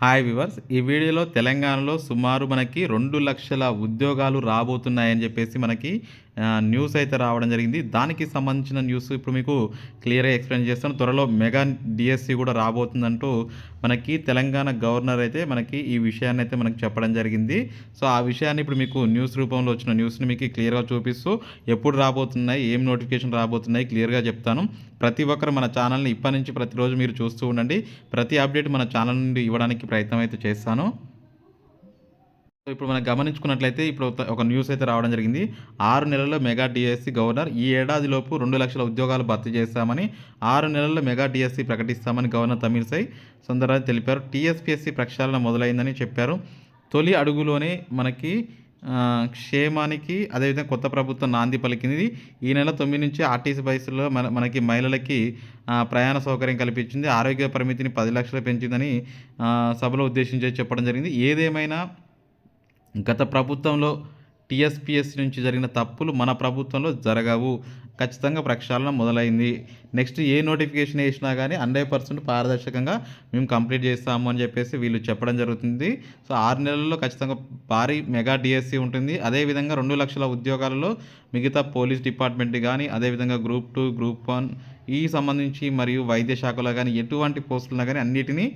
Hi viewers ఈ వీడియోలో తెలంగాణలో సుమారు మనకి రెండు లక్షల ఉద్యోగాలు రాబోతున్నాయని చెప్పేసి మనకి న్యూస్ అయితే రావడం జరిగింది. దానికి సంబంధించిన న్యూస్ ఇప్పుడు మీకు క్లియర్గా ఎక్స్ప్లెయిన్ చేస్తాను. త్వరలో మెగా డిఎస్సి కూడా రాబోతుందంటూ మనకి తెలంగాణ గవర్నర్ అయితే మనకి ఈ విషయాన్ని అయితే మనకి చెప్పడం జరిగింది. సో ఆ విషయాన్ని ఇప్పుడు మీకు న్యూస్ రూపంలో వచ్చిన న్యూస్ని మీకు క్లియర్గా చూపిస్తూ ఎప్పుడు రాబోతున్నాయి ఏం నోటిఫికేషన్ రాబోతున్నాయి క్లియర్గా చెప్తాను. ప్రతి ఒక్కరు మన ఛానల్ని ఇప్పటి నుంచి ప్రతిరోజు మీరు చూస్తూ ఉండండి. ప్రతి అప్డేట్ మన ఛానల్ నుండి ఇవ్వడానికి ప్రయత్నం అయితే చేస్తాను. సో ఇప్పుడు మనం గమనించుకున్నట్లయితే ఇప్పుడు ఒక- న్యూస్ అయితే రావడం జరిగింది. ఆరు నెలల్లో మెగా డిఎస్సి గవర్నర్ ఈ ఏడాదిలోపు రెండు లక్షల ఉద్యోగాలు భర్తీ చేస్తామని ఆరు నెలల్లో మెగా డిఎస్సి ప్రకటిస్తామని గవర్నర్ తమిళసై సుందరరాజ్ తెలిపారు. టీఎస్పీఎస్సీ ప్రక్షాళన మొదలైందని చెప్పారు. తొలి అడుగులోనే మనకి క్షేమానికి అదేవిధంగా కొత్త ప్రభుత్వం నాంది పలికింది. ఈ నెల తొమ్మిది నుంచి ఆర్టీసీ బస్సులో మన మనకి మహిళలకి ప్రయాణ సౌకర్యం కల్పించింది. ఆరోగ్య పరిమితిని పది లక్షలు పెంచిందని సభలో ఉద్దేశించి చెప్పడం జరిగింది. ఏదేమైనా గత ప్రభుత్వంలో టీఎస్పీఎస్ నుంచి జరిగిన తప్పులు మన ప్రభుత్వంలో జరగవు. ఖచ్చితంగా ప్రక్షాళన మొదలైంది. నెక్స్ట్ ఏ నోటిఫికేషన్ వేసినా కానీ హండ్రెడ్ పర్సెంట్ పారదర్శకంగా మేము కంప్లీట్ చేస్తాము అని చెప్పేసి వీళ్ళు చెప్పడం జరుగుతుంది. సో ఆరు నెలల్లో ఖచ్చితంగా భారీ మెగా డిఎస్సి ఉంటుంది. అదేవిధంగా రెండు లక్షల ఉద్యోగాలలో మిగతా పోలీస్ డిపార్ట్మెంట్ కానీ అదేవిధంగా గ్రూప్ టూ గ్రూప్ వన్ ఈ సంబంధించి మరియు వైద్య శాఖలో కానీ ఎటువంటి పోస్టులను కానీ అన్నిటినీ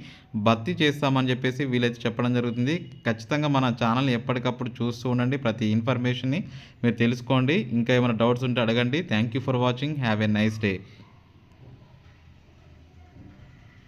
భర్తీ చేస్తామని చెప్పేసి వీలైతే చెప్పడం జరుగుతుంది. ఖచ్చితంగా మన ఛానల్ని ఎప్పటికప్పుడు చూస్తూ ఉండండి. ప్రతి ఇన్ఫర్మేషన్ని మీరు తెలుసుకోండి. ఇంకా ఏమైనా డౌట్స్ ఉంటే అడగండి. Thank you for watching. Have a nice day.